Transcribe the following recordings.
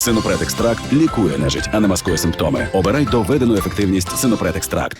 Синопред екстракт лікує нежить, а не маскує симптоми. Обирай доведену ефективність Синопред екстракт.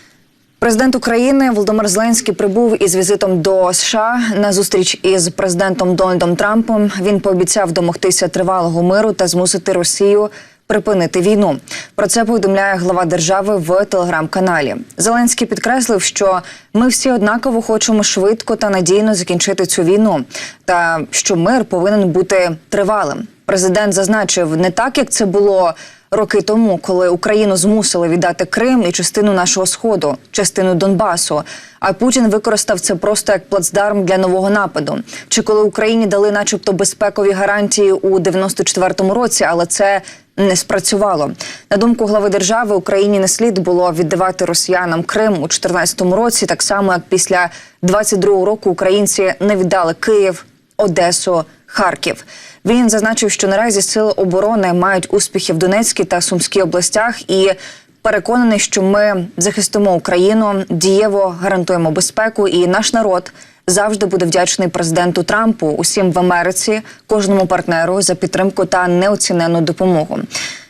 Президент України Володимир Зеленський прибув із візитом до США на зустріч із президентом Дональдом Трампом. Він пообіцяв домогтися тривалого миру та змусити Росію припинити війну. Про це повідомляє глава держави в телеграм-каналі. Зеленський підкреслив, що ми всі однаково хочемо швидко та надійно закінчити цю війну, та що мир повинен бути тривалим. Президент зазначив не так, як це було роки тому, коли Україну змусили віддати Крим і частину нашого сходу, частину Донбасу. А Путін використав це просто як плацдарм для нового нападу. Чи коли Україні дали, начебто, безпекові гарантії у 94-му році, але це не спрацювало. На думку глави держави, Україні не слід було віддавати росіянам Крим у 14-му році, так само як після 22-го року українці не віддали Київ, Одесу, Харків. Він зазначив, що наразі сили оборони мають успіхи в Донецькій та Сумській областях і переконаний, що ми захистимо Україну, дієво гарантуємо безпеку, і наш народ завжди буде вдячний президенту Трампу, усім в Америці, кожному партнеру за підтримку та неоцінену допомогу.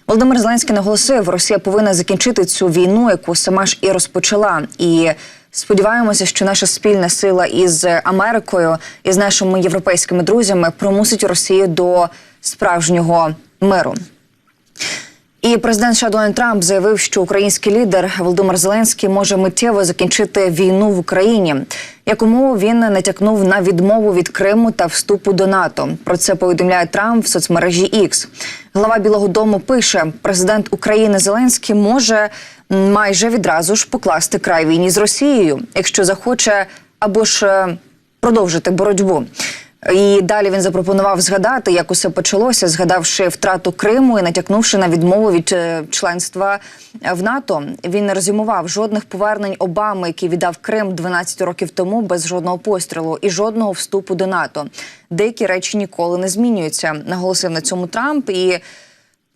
Володимир Зеленський наголосив, Росія повинна закінчити цю війну, яку сама ж і розпочала. І сподіваємося, що наша спільна сила із Америкою і з нашими європейськими друзями примусить Росію до справжнього миру. І президент США Трамп заявив, що український лідер Володимир Зеленський може миттєво закінчити війну в Україні. Як умову він натякнув на відмову від Криму та вступу до НАТО. Про це повідомляє Трамп в соцмережі X. Глава Білого Дому пише: президент України Зеленський може майже відразу ж покласти край війні з Росією, якщо захоче або ж е, продовжити боротьбу. І далі він запропонував згадати, як усе почалося, згадавши втрату Криму і натякнувши на відмову від е, членства в НАТО. Він не резюмував жодних повернень Обами, який віддав Крим 12 років тому без жодного пострілу і жодного вступу до НАТО. Деякі речі ніколи не змінюються. Наголосив на цьому Трамп. І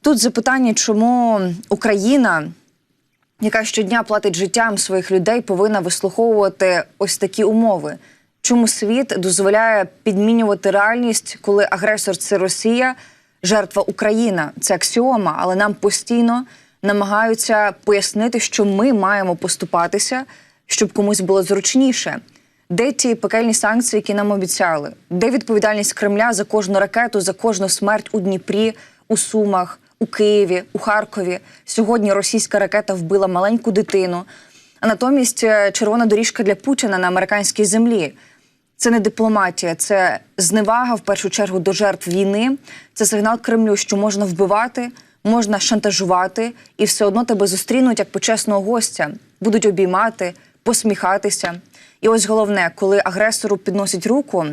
тут запитання, чому Україна. Яка щодня платить життям своїх людей, повинна вислуховувати ось такі умови. Чому світ дозволяє підмінювати реальність, коли агресор це Росія, жертва Україна це аксіома, але нам постійно намагаються пояснити, що ми маємо поступатися, щоб комусь було зручніше. Де ті пекельні санкції, які нам обіцяли? Де відповідальність Кремля за кожну ракету, за кожну смерть у Дніпрі, у Сумах, у Києві, у Харкові? Сьогодні російська ракета вбила маленьку дитину. А натомість е, червона доріжка для Путіна на американській землі. Це не дипломатія, це зневага в першу чергу до жертв війни. Це сигнал Кремлю, що можна вбивати, можна шантажувати, і все одно тебе зустрінуть як почесного гостя, будуть обіймати, посміхатися. І ось головне, коли агресору підносять руку,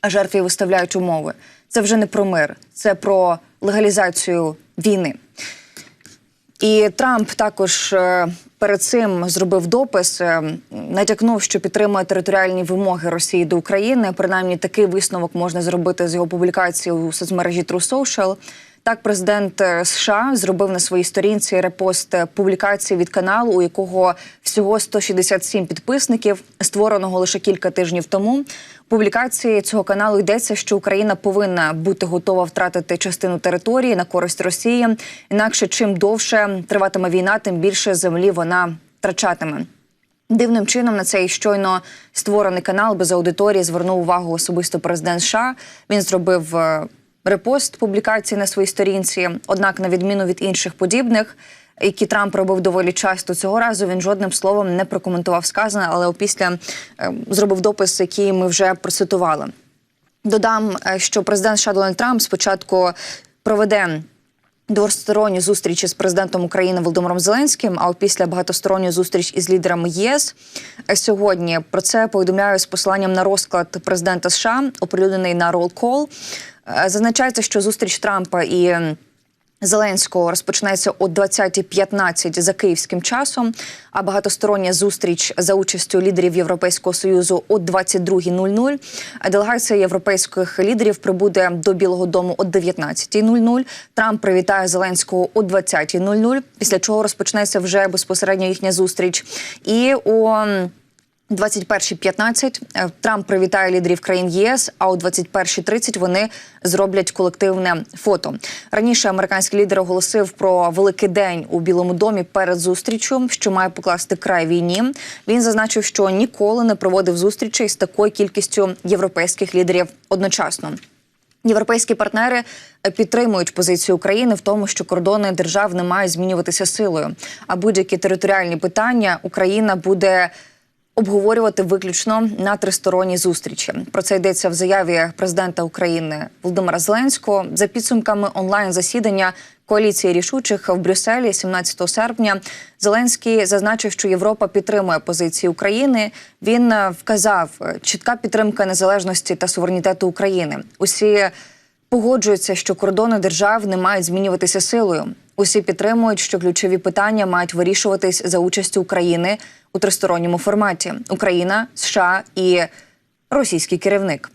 а жертві виставляють умови. Це вже не про мир, це про легалізацію війни. І Трамп також е, перед цим зробив допис, е, натякнув, що підтримує територіальні вимоги Росії до України. Принаймні, такий висновок можна зробити з його публікації у соцмережі True Social. Так, президент е, США зробив на своїй сторінці репост публікації від каналу, у якого всього 167 підписників, створеного лише кілька тижнів тому. Публікації цього каналу йдеться, що Україна повинна бути готова втратити частину території на користь Росії. Інакше чим довше триватиме війна, тим більше землі вона втрачатиме. Дивним чином на цей щойно створений канал без аудиторії звернув увагу особисто президент США. Він зробив е, репост публікації на своїй сторінці. Однак, на відміну від інших подібних, які Трамп робив доволі часто цього разу, він жодним словом не прокоментував сказане, але опісля е, зробив допис, який ми вже процитували. Додам, е, що президент США Трамп спочатку проведе. Двосторонню зустріч із президентом України Володимиром Зеленським, а опісля багатосторонню зустріч із лідерами ЄС сьогодні. Про це повідомляю з посиланням на розклад президента США, оприлюднений на Roll Call. Е, Зазначається, що зустріч Трампа і Зеленського розпочнеться о 20.15 за київським часом. А багатостороння зустріч за участю лідерів Європейського союзу о 22.00. Делегація європейських лідерів прибуде до Білого Дому о 19.00. Трамп привітає Зеленського о 20.00, Після чого розпочнеться вже безпосередньо їхня зустріч. І о 21.15 е, Трамп привітає лідерів країн ЄС. А о 21.30 вони зроблять колективне фото. Раніше американський лідер оголосив про великий день у Білому домі перед зустрічю, що має покласти край війні. Він зазначив, що ніколи не проводив зустрічей з такою кількістю європейських лідерів одночасно. Європейські партнери підтримують позицію України в тому, що кордони держав не мають змінюватися силою. А будь-які територіальні питання Україна буде обговорювати виключно на тристоронній зустрічі. Про це йдеться в заяві президента України Володимира Зеленського за підсумками онлайн засідання. Коаліції рішучих в Брюсселі 17 серпня Зеленський зазначив, що Європа підтримує позиції України. Він е, вказав е, чітка підтримка незалежності та суверенітету України. Усі погоджуються, що кордони держав не мають змінюватися силою. Усі підтримують, що ключові питання мають вирішуватись за участю України у тристоронньому форматі: Україна, США і російський керівник.